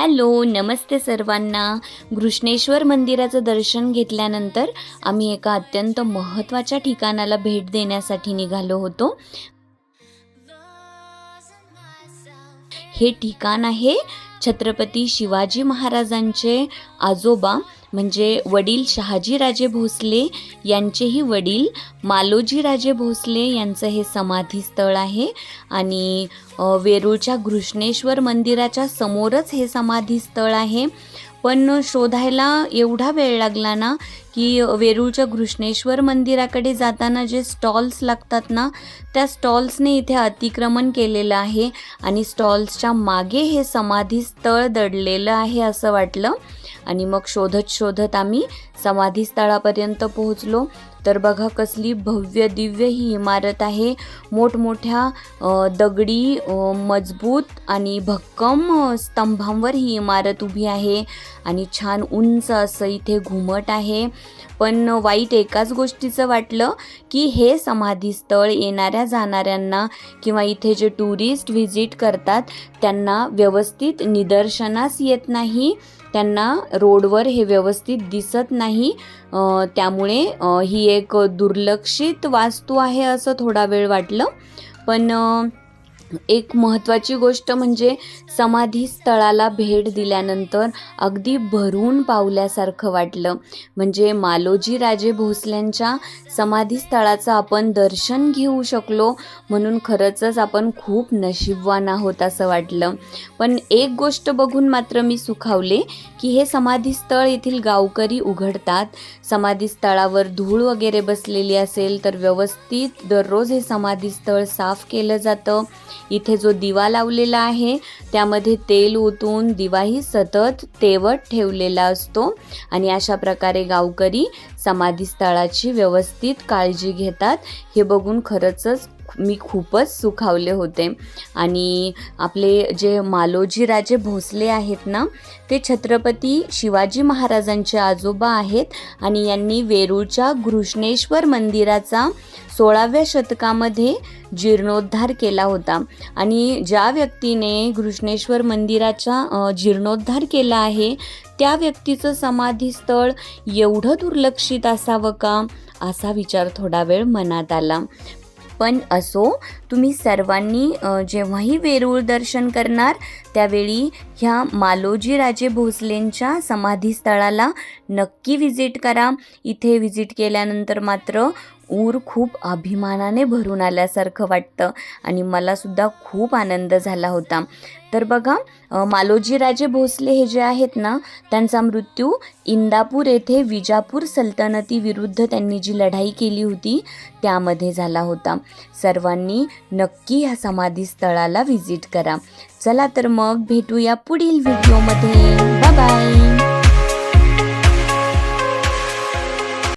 Hello नमस्ते सर्वांना. घृष्णेश्वर मंदिराचं दर्शन घेतल्यानंतर आम्ही एका अत्यंत महत्त्वाच्या ठिकाणाला भेट देण्यासाठी निघालो होतो. हे ठिकाण आहे छत्रपती शिवाजी महाराजांचे आजोबा म्हणजे वडील शहाजीराजे भोसले यांचेही वडील मालोजीराजे भोसले यांचं हे समाधीस्थळ आहे. आणि वेरूळच्या घृष्णेश्वर मंदिराच्या समोरच हे समाधीस्थळ आहे. पण शोधायला एवढा वेळ लागला ना की वेरूळच्या घृष्णेश्वर मंदिराकडे जाताना जे स्टॉल्स लागतात ना त्या स्टॉल्सने इथे अतिक्रमण केलेलं आहे. आणि स्टॉल्सच्या मागे हे समाधीस्थळ दडलेलं आहे असं वाटलं. आणि मग शोधत शोधत आम्ही समाधीस्थळापर्यंत पोहोचलो. तर बघा कसली भव्य दिव्य ही इमारत आहे. मोठमोठ्या दगडी मजबूत आणि भक्कम स्तंभांवर ही इमारत उभी आहे आणि छान उंच असं इथे घुमट आहे. पण वाईट एकाच गोष्टीचं वाटलं की हे समाधीस्थळ येणाऱ्या जाणाऱ्यांना किंवा इथे जे टुरिस्ट व्हिजिट करतात त्यांना व्यवस्थित निदर्शनास येत नाही. त्यांना रोडवर हे व्यवस्थित दिसत नाही. नाही. त्यामुळे ही एक दुर्लक्षित वास्तू आहे असं थोडा वेळ वाटलं. पण एक महत्त्वाची गोष्ट म्हणजे समाधी स्थळाला भेट दिल्यानंतर अगदी भरून पावल्यासारखं वाटलं. म्हणजे मालोजी राजे भोसल्यांच्या समाधी स्थळाचं आपण दर्शन घेऊ शकलो म्हणून खरंचच आपण खूप नशीबवान आहोत असं वाटलं. पण एक गोष्ट बघून मात्र मी सुखावले की हे समाधीस्थळ येथील गावकरी उघडतात. समाधीस्थळावर धूळ वगैरे बसलेली असेल तर व्यवस्थित दररोज हे समाधीस्थळ साफ केलं जातं. इथे जो दिवा लावलेला आहे त्यामध्ये तेल ओतून दिवाही सतत तेवत ठेवलेला असतो. आणि अशा प्रकारे गावकरी समाधीस्थळाची व्यवस्थित काळजी घेतात. हे बघून खरंचच मी खूपच सुखावले होते. आणि आपले जे मालोजी राजे भोसले आहेत ना ते छत्रपती शिवाजी महाराजांचे आजोबा आहेत आणि यांनी वेरूळच्या घृष्णेश्वर मंदिराचा सोळाव्या शतकामध्ये जीर्णोद्धार केला होता. आणि ज्या व्यक्तीने घृष्णेश्वर मंदिराचा जीर्णोद्धार केला आहे त्या व्यक्तीचं समाधीस्थळ एवढं दुर्लक्षित असावं का? असा विचार थोडा वेळ मनात आला. पण असो तुम्ही सर्वांनी जेव्हाही वेरूळ दर्शन करणार त्यावेळी ह्या मालोजी राजे भोसलेंच्या समाधीस्थळाला नक्की व्हिजिट करा. इथे व्हिजिट केल्यानंतर मात्र ऊर खूप अभिमानाने भरून आल्यासारखं वाटतं आणि मलासुद्धा खूप आनंद झाला होता. तर बघा मालोजीराजे भोसले हे जे आहेत ना त्यांचा मृत्यू इंदापूर येथे विजापूर सल्तनतीविरुद्ध त्यांनी जी लढाई केली होती त्यामध्ये झाला होता. सर्वांनी नक्की ह्या समाधीस्थळाला व्हिजिट करा. चला तर मग भेटूया पुढील व्हिडिओमध्ये. बाय.